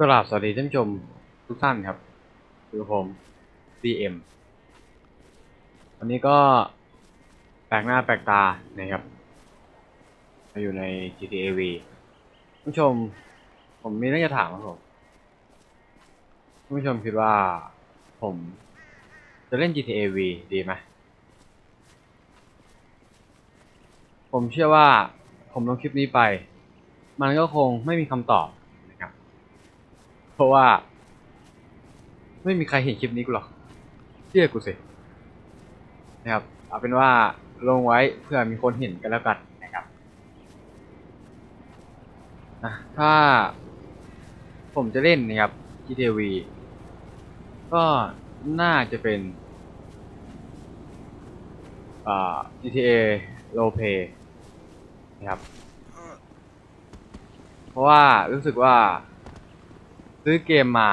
กราบสวัสดีท่านผู้ชมทุกท่านครับ คือผม DM วันนี้ก็แปลกหน้าแปลกตานะครับมาอยู่ใน GTA V ท่านผู้ชม ผมมีเรื่องจะถามครับผมท่านผู้ชมคิดว่าผมจะเล่น GTA V ดีไหมผมเชื่อว่าผมลงคลิปนี้ไป มันก็คงไม่มีคำตอบนะครับ เพราะว่า ไม่มีใครเห็นคลิปนี้กูหรอกเชื่อกูสินะครับเอาเป็นว่าลงไว้เพื่อมีคนเห็นกันแล้วกันนะครับนะถ้าผมจะเล่นนะครับ GTV ก็น่าจะเป็นอ่า GTA Low Pay นะครับ เพราะว่ารู้สึกว่า ซื้อเกมมา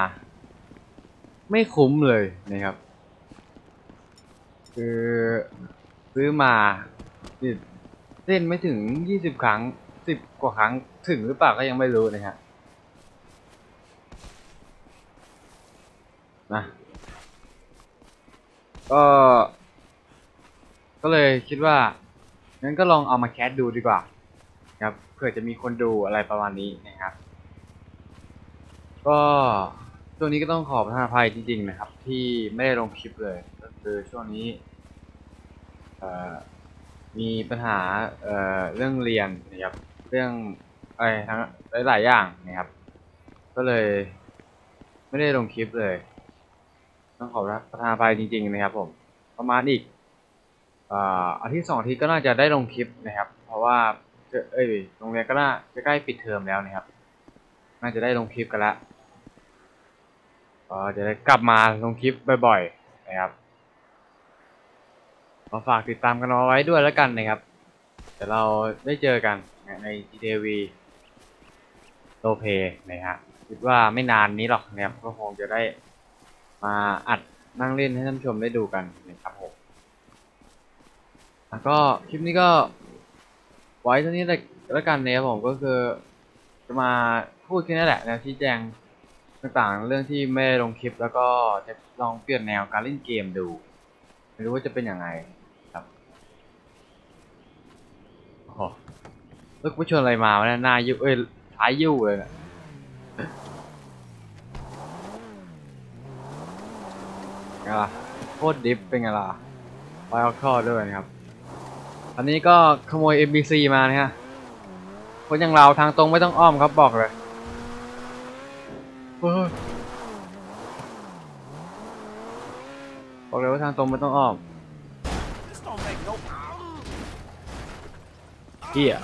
ไม่คุ้มเลยนะครับ คือซื้อมานี่เล่นไม่ถึงยี่สิบครั้งสิบกว่าครั้งถึงหรือเปล่าก็ยังไม่รู้นะครับนะก็ก็เลยคิดว่างั้นก็ลองเอามาแคสดูดีกว่า ครับเผื่อจะมีคนดูอะไรประมาณนี้นะครับ ก็ช่วงนี้ก็ต้องขอประทานอภัยจริง ๆ นะครับ ที่ไม่ได้ลงคลิปเลย ก็คือช่วงนี้มีปัญหาเเรื่องเรียนนะครับเรื่องอะไรทั้งหลายๆอย่างนะครับ ก็เลย ไม่ได้ลงคลิปเลย ต้องขอประทานอภัยจริง ๆ นะครับ ผม ประมาณอีกอาทิตย์สองอาทิตย์ก็น่าจะได้ลงคลิปนะครับ เพราะว่าเอเอ้ยโรงเรียนก็น่าจะใกล้ปิดเทอมแล้วนะครับ น่าจะได้ลงคลิปกันละ ก็จะได้กลับมาลงคลิปบ่อยๆนะครับขอฝากติดตามกันเอาไว้ด้วยแล้วกันนะครับเดี๋ยวเราได้เจอกันใน GTV โลเพนะฮะคิดว่าไม่นานนี้หรอกนะครับก็คงจะได้มาอัดนั่งเล่นให้ท่านผู้ชมได้ดูกันนะครับผมแล้วก็คลิปนี้ก็ไว้เท่านี้แล้วกันนะครับผมก็คือจะมาพูดแค่นี้แหละนะชี้แจง ต่างๆ เรื่องที่ไม่ได้ลงคลิปแล้วก็จะลองเปลี่ยนแนวการเล่นเกมดู ไม่รู้ว่าจะเป็นยังไงครับโอ้เลิกผู้ชนอะไรมาวะเนี่ยหน้ายุเอ้ยท้ายยุเลยนะไงล่ะโคตรดิฟเป็นไงล่ะไวออกทอด้วยนะครับ อันนี้ก็ขโมย MBC มานะฮะคนอย่างเราทางตรงไม่ต้องอ้อมครับบอกเลย เฮ้ยบอกเลยว่าทางตรงไม่ต้องอ้อม This don't make no เฮีย